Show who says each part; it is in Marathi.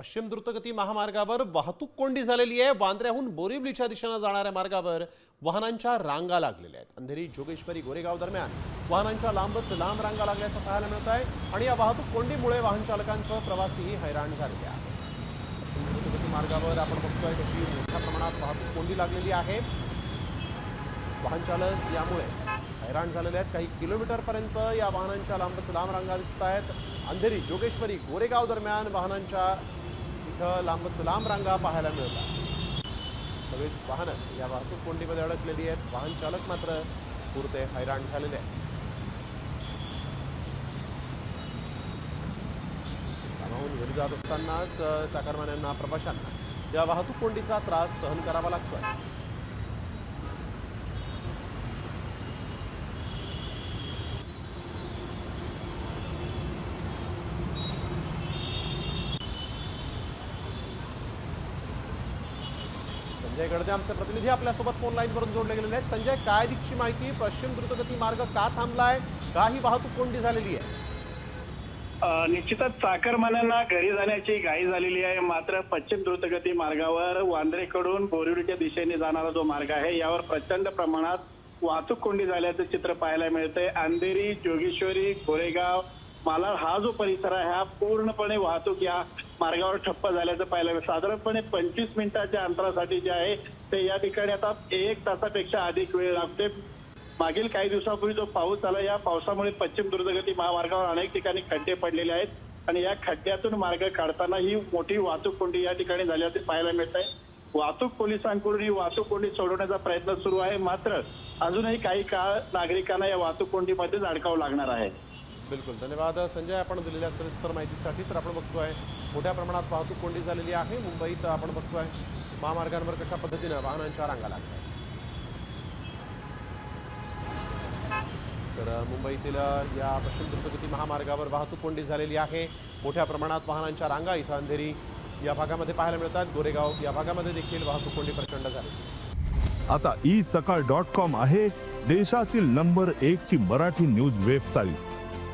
Speaker 1: पश्चिम द्रुतगती महामार्गावर वाहतूक कोंडी झालेली आहे. वांद्र्याहून बोरिवलीच्या दिशेनं जाणाऱ्या मार्गावर वाहनांच्या रांगा लागलेल्या आहेत. अंधेरी जोगेश्वरी गोरेगाव दरम्यान वाहनांच्या लांबच लांब रांगा लागल्याचं पाहायला मिळत आहे आणि या वाहतूक कोंडीमुळे वाहन चालकांसह प्रवासीही हैराण झालेले आहेत. पश्चिम द्रुतगती मार्गावर आपण बघतोय कशी मोठ्या प्रमाणात वाहतूक कोंडी लागलेली आहे. वाहन चालक यामुळे हैराण झालेले आहेत. काही किलोमीटरपर्यंत या वाहनांच्या लांबच लांब रांगा दिसत आहेत. अंधेरी जोगेश्वरी गोरेगाव दरम्यान वाहनांच्या इथं लांबच लांब रांगा पाहायला मिळतात. सगळीच वाहनं या वाहतूक कोंडीमध्ये अडकलेली आहेत. वाहन चालक मात्र पुरते हैराण झालेले आहेत. कामाहून घरी जात असतानाच चाकरमान्यांना प्रवाशांना या वाहतूक कोंडीचा त्रास सहन करावा लागतोय. संजय गडदे आमचे प्रतिनिधी आपल्यासोबत फोन लाईनवरून जोडले गेलेले आहेत. संजय काय दिगची माहिती? पश्चिम द्रुतगती मार्ग का थांबलाय? का ही वाहतूक कोंडी झालेली आहे?
Speaker 2: निश्चितच चाकरमान्यांना घरी जाण्याची घाई झालेली आहे. मात्र पश्चिम द्रुतगती मार्गावर वांद्रेकडून बोरिवलीच्या दिशेने जाणारा जो मार्ग आहे यावर प्रचंड प्रमाणात वाहतूक कोंडी झाल्याचं चित्र पाहायला मिळतंय. अंधेरी जोगेश्वरी गोरेगाव मालाड हा जो परिसर आहे हा पूर्णपणे वाहतूक या मार्गावर ठप्प झाल्याचं पाहायला मिळतं साधारणपणे पंचवीस मिनिटाच्या अंतरासाठी जे आहे ते या ठिकाणी आता एक तासापेक्षा अधिक वेळ लागते मागील काही दिवसापूर्वी जो पाऊस आला या पावसामुळे पश्चिम द्रुतगती महामार्गावर अनेक ठिकाणी खड्डे पडलेले आहेत. आणि या खड्ड्यातून मार्ग काढताना ही मोठी वाहतूक कोंडी या ठिकाणी झाल्याचे पाहायला मिळत आहे वाहतूक पोलिसांकडून ही वाहतूक कोंडी सोडवण्याचा प्रयत्न सुरू आहे. मात्र अजूनही काही काळ नागरिकांना या वाहतूक कोंडीमध्येच अडकावं लागणार आहे.
Speaker 1: बिलकुल. धन्यवाद. संजय आपण दिलेल्या सविस्तर माहितीसाठी तर आपण बघतो आहे मोठ्या प्रमाणात वाहतूक कोंडी झालेली आहे. मुंबईत आपण बघतो आहे महामार्गांवर कशा पद्धतीनं वाहनांच्या रांगा लागल्या तर मुंबईतील या पश्चिम द्रुतगती महामार्गावर वाहतूक कोंडी झालेली आहे. मोठ्या प्रमाणात वाहनांच्या रांगा इथं अंधेरी या भागामध्ये पाहायला मिळतात गोरेगाव या भागामध्ये देखील वाहतूक कोंडी प्रचंड झाली.
Speaker 3: आता ई सकाळ डॉट कॉम आहे देशातील नंबर एक ची मराठी न्यूज वेबसाईट.